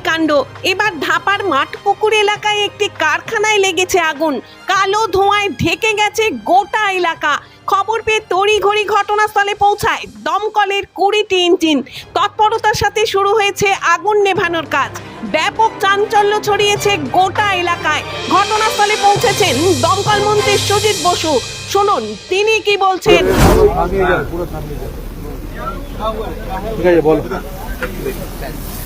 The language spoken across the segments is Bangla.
অগ্নিকাণ্ড এবার ধাপার মাঠপুকুর এলাকায় একটি কারখানায় লেগেছে আগুন। কালো ধোঁয়ায় ঢেকে গেছে গোটা এলাকা। খবর পেয়ে তড়িঘড়ি ঘটনাস্থলে পৌঁছায় দমকলের কুড়িটি ইঞ্জিন। তৎপরতার সাথে শুরু হয়েছে আগুন নেভানোর কাজ। ব্যাপক চাঞ্চল্য ছড়িয়েছে গোটা এলাকায়। ঘটনাস্থলে পৌঁছেছেন দমকল মন্ত্রী সুজিত বসু। শুনুন, তিনি কি বলছেন? ঠিক আছে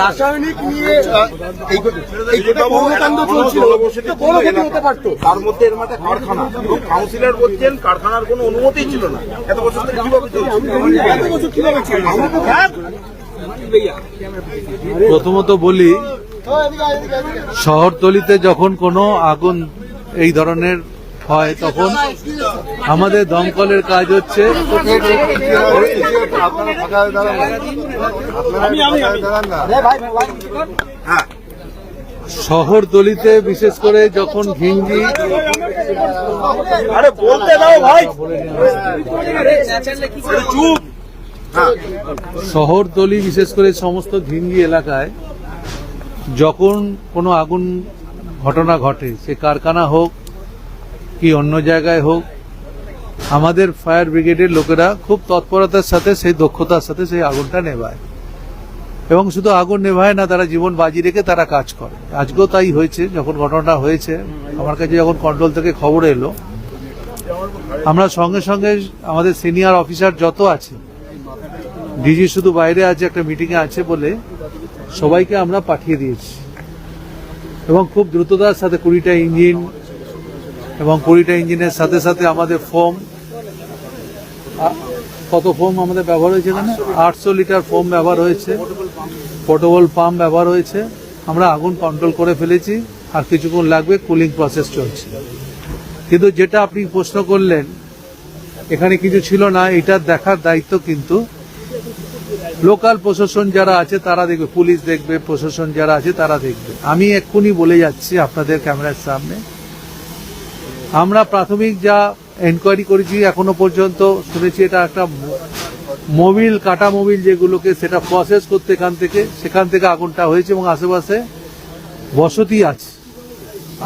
রাসায়নিক নিয়ে তার মধ্যে এর কারখানা। এবং কাউন্সিলর বলছেন কারখানার কোনো অনুমতি ছিল না। এত বছর ধরে কীভাবে চলছে? এত বছর কীভাবে চলছে? প্রথমত বলি শহরতলিতে যখন কোনো আগুন এই ধরনের হয় তখন আমাদের দমকলের কাজ হচ্ছে না। শহরতলিতে বিশেষ করে যখন ঘিঞ্জি আরে বলতে দাও ভাই চুপ শহরতলি বিশেষ করে সমস্ত ঘিঞ্জি এলাকায় যখন কোনো আগুন ঘটনা ঘটে সে কারখানা হোক কি অন্য জায়গায় হোক, আমাদের ফায়ার ব্রিগেডের লোকেরা খুব তৎপরতার সাথে সেই দক্ষতার সাথে সেই আগুনটা নেভায়। এবং শুধু আগুন নেভায় না, তারা জীবন বাজি রেখে তারা কাজ করে। আজকেও তাই হয়েছে, যখন ঘটনাটা হয়েছে, আমার কাছে যখন কন্ট্রোল থেকে খবর এলো, আমরা সঙ্গে সঙ্গে আমাদের সিনিয়র অফিসার যত আছে, ডিজি শুধু বাইরে আছে, একটা মিটিংয়ে আছে বলে সবাইকে আমরা পাঠিয়ে দিয়েছি। এবং খুব দ্রুততার সাথে কুড়িটা ইঞ্জিন এবং কুড়িটা ইঞ্জিনের সাথে সাথে আমাদের ফোম কত ফোম আমাদের ব্যবহার হয়েছে এখানে? আটশো লিটার ফোম ব্যবহার হয়েছে। পোর্টেবল পাম্প ব্যবহার হয়েছে। আমরা আগুন কন্ট্রোল করে ফেলেছি আর কিছুক্ষণ লাগবে কুলিং প্রসেস চলছে। কিন্তু যেটা আপনি প্রশ্ন করলেন, এখানে কিছু ছিল না এটার দেখার দায়িত্ব কিন্তু লোকাল প্রশাসন যারা আছে তারা দেখবে, পুলিশ দেখবে, প্রশাসন যারা আছে তারা দেখবে। আমি এক্ষুনি বলে যাচ্ছি আপনাদের ক্যামেরার সামনে। আমরা প্রাথমিক যা এনকোয়ারি করেছি এখনও পর্যন্ত শুনেছি এটা একটা মোবিল, কাটা মোবিল যেগুলোকে সেটা প্রসেস করতে এখান থেকে, সেখান থেকে আগুনটা হয়েছে এবং আশেপাশে বসতি আছে।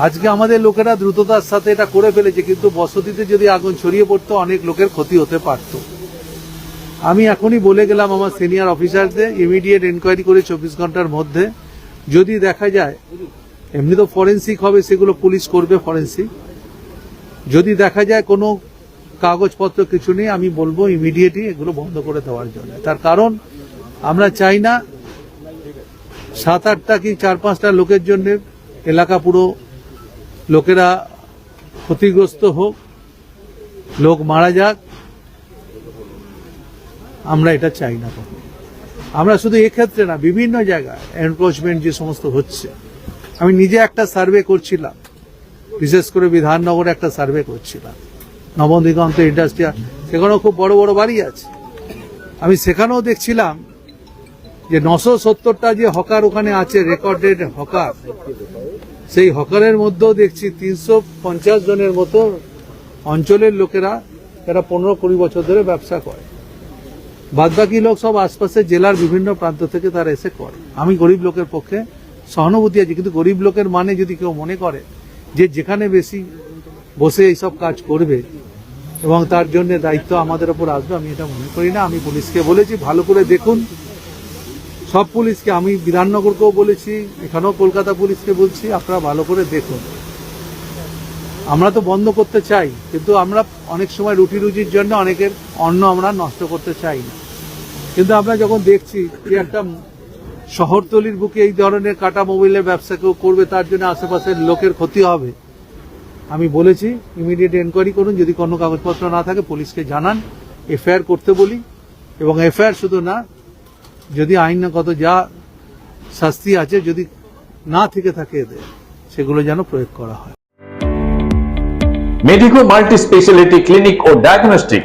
আজকে আমাদের লোকেরা দ্রুততার সাথে এটা করে ফেলেছে, কিন্তু বসতিতে যদি আগুন ছড়িয়ে পড়তো, অনেক লোকের ক্ষতি হতে পারত। আমি এখনই বলে গেলাম আমার সিনিয়র অফিসারদের ইমিডিয়েট এনকোয়ারি করে চব্বিশ ঘণ্টার মধ্যে। যদি দেখা যায়, এমনি তো ফরেন্সিক হবে, সেগুলো পুলিশ করবে ফরেন্সিক যদি দেখা যায় কোনো কাগজপত্র কিছু নেই, আমি বলব ইমিডিয়েটলি এগুলো বন্ধ করে দেওয়ার জন্য। তার কারণ, আমরা চাই না সাত আটটা কি চার পাঁচটা লোকের জন্য এলাকা পুরো লোকেরা ক্ষতিগ্রস্ত হোক, লোক মারা যাক, আমরা এটা চাই না। আমরা শুধু এক্ষেত্রে না, বিভিন্ন জায়গায় এনক্রোচমেন্ট যে সমস্ত হচ্ছে। আমি নিজে একটা সার্ভে করছিলাম। বিশেষ করে বিধাননগরে একটা সার্ভে করছিলাম। নবম দিগন্ত ইন্ডাস্ট্রিয়াল, সেখানেও খুব বড় বড় বাড়ি আছে। আমি সেখানেও দেখছিলাম যে নশো সত্তরটা যে হকার ওখানে আছে, রেকর্ডেড হকার, সেই হকারের মধ্যেও দেখছি তিনশো পঞ্চাশ জনের মতো অঞ্চলের লোকেরা যারা পনেরো কুড়ি বছর ধরে ব্যবসা করে। বাদবাকি লোক সব আশপাশের জেলার বিভিন্ন প্রান্ত থেকে তারা এসে করে। আমি গরিব লোকের পক্ষে সহানুভূতি আছে, কিন্তু গরিব লোকের মানে যদি কেউ মনে করে যে যেখানে বেশি বসে এইসব কাজ করবে এবং তার জন্য দায়িত্ব আমাদের ওপর আসবে, আমি এটা মনে করি না। আমি পুলিশকে বলেছি, ভালো করে দেখুন। সব পুলিশকে, আমি বিধাননগরকেও বলেছি, এখানেও কলকাতা পুলিশকে বলছি, আপনারা ভালো করে দেখুন। আমরা তো বন্ধ করতে চাই, কিন্তু আমরা অনেক সময় রুটি রুজির জন্য অনেকের অন্ন আমরা নষ্ট করতে চাই। কিন্তু আমরা যখন দেখছি যে একটা শহরতলির বুকে এই ধরনের কাটা মোবাইলের ব্যবসা কেউ করবে, তার জন্য আশেপাশের লোকের ক্ষতি হবে। আমি বলেছি ইমিডিয়েট এনকোয়ারি করুন, যদি কোনো কাগজপত্র না থাকে, পুলিশকে জানান, এফআইআর করতে বলি। এবং এফআইআর শুধু না, যদি আইনগত যা শাস্তি আছে, যদি না থেকে থাকে এদের, সেগুলো যেন প্রয়োগ করা হয়। মেডিকো মাল্টি স্পেশালিটি ক্লিনিক ও ডায়াগনস্টিক